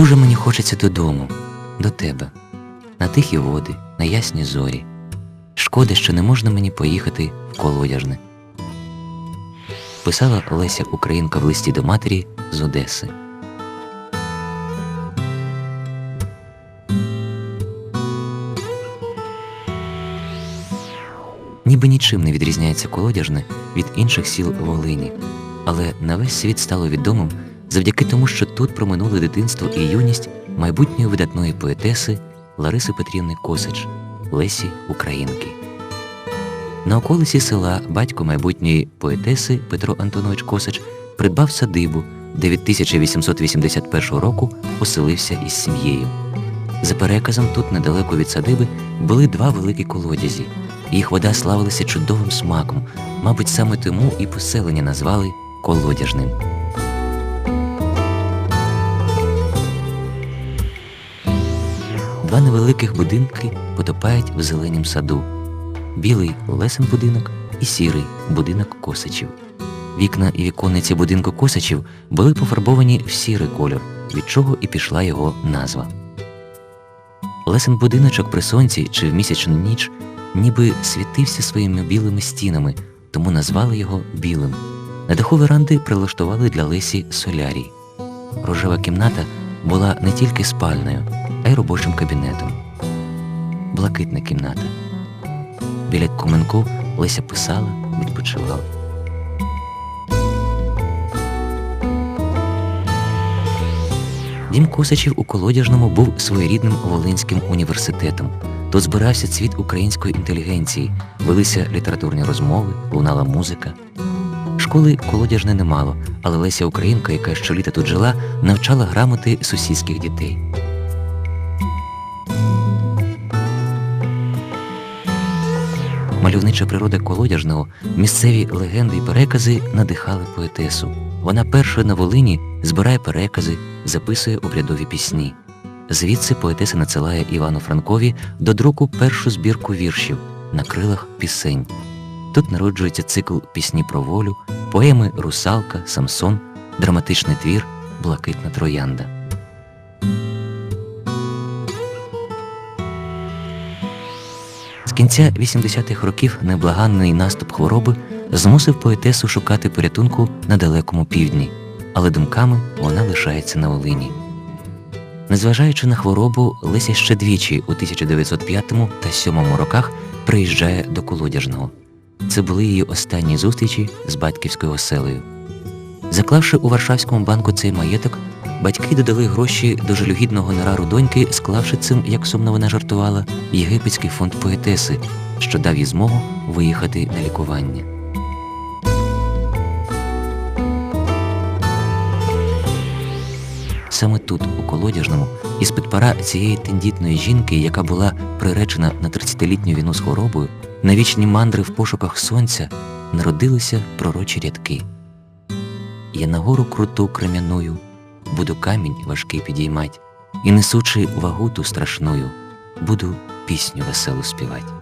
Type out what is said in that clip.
Дуже мені хочеться додому, до тебе, на тихі води, на ясні зорі. Шкода, що не можна мені поїхати в колодяжне. Писала Леся Українка в листі до матері з Одеси. Ніби нічим не відрізняється колодяжне від інших сіл Волині, але на весь світ стало відомим завдяки тому, що тут проминули дитинство і юність майбутньої видатної поетеси Лариси Петрівни Косач, Лесі Українки. На околиці села батько майбутньої поетеси Петро Антонович Косач придбав садибу, де від 1881 року оселився із сім'єю. За переказом тут недалеко від садиби були два великі колодязі. Їх вода славилася чудовим смаком, мабуть, саме тому і поселення назвали колодяжним. Два невеликих будинки потопають в зеленім саду. Білий Лесин будинок і сірий будинок Косачів. Вікна і віконниці будинку Косачів були пофарбовані в сірий кольор, від чого і пішла його назва. Лесин будиночок при сонці чи в місячну ніч ніби світився своїми білими стінами, тому назвали його білим. На даху веранди прилаштували для Лесі солярій. Рожева кімната була не тільки спальною, а й робочим кабінетом. Блакитна кімната. Біля коменку Леся писала, відпочивала. Дім Косачів у Колодяжному був своєрідним Волинським університетом. Тут збирався цвіт української інтелігенції, велися літературні розмови, лунала музика. Школи колодяжне немало, але Леся Українка, яка щоліта тут жила, навчала грамоти сусідських дітей. Мальовнича природа колодяжного, місцеві легенди й перекази надихали поетесу. Вона першою на Волині збирає перекази, записує обрядові пісні. Звідси поетеса надсилає Івану Франкові до друку першу збірку віршів на крилах пісень. Тут народжується цикл пісні про волю, поеми Русалка, Самсон, драматичний твір Блакитна троянда. З кінця 80-х років неблаганний наступ хвороби змусив поетесу шукати порятунку на далекому півдні, але думками вона лишається на Волині. Незважаючи на хворобу, Леся ще двічі у 1905 та 1907 роках приїжджає до Колодяжного. Це були її останні зустрічі з батьківською оселею. Заклавши у Варшавському банку цей маєток, батьки додали гроші до жалюгідного гонорару доньки, склавши цим, як сумно вона жартувала, єгипетський фонд поетеси, що дав їй змогу виїхати на лікування. Саме тут, у колодяжному, із-під пара цієї тендітної жінки, яка була приречена на 30-літню війну з хворобою, на вічні мандри в пошуках сонця народилися пророчі рядки. Я на гору круту крем'яною буду камінь важкий підіймать, і несучи вагу ту страшною, буду пісню веселу співать.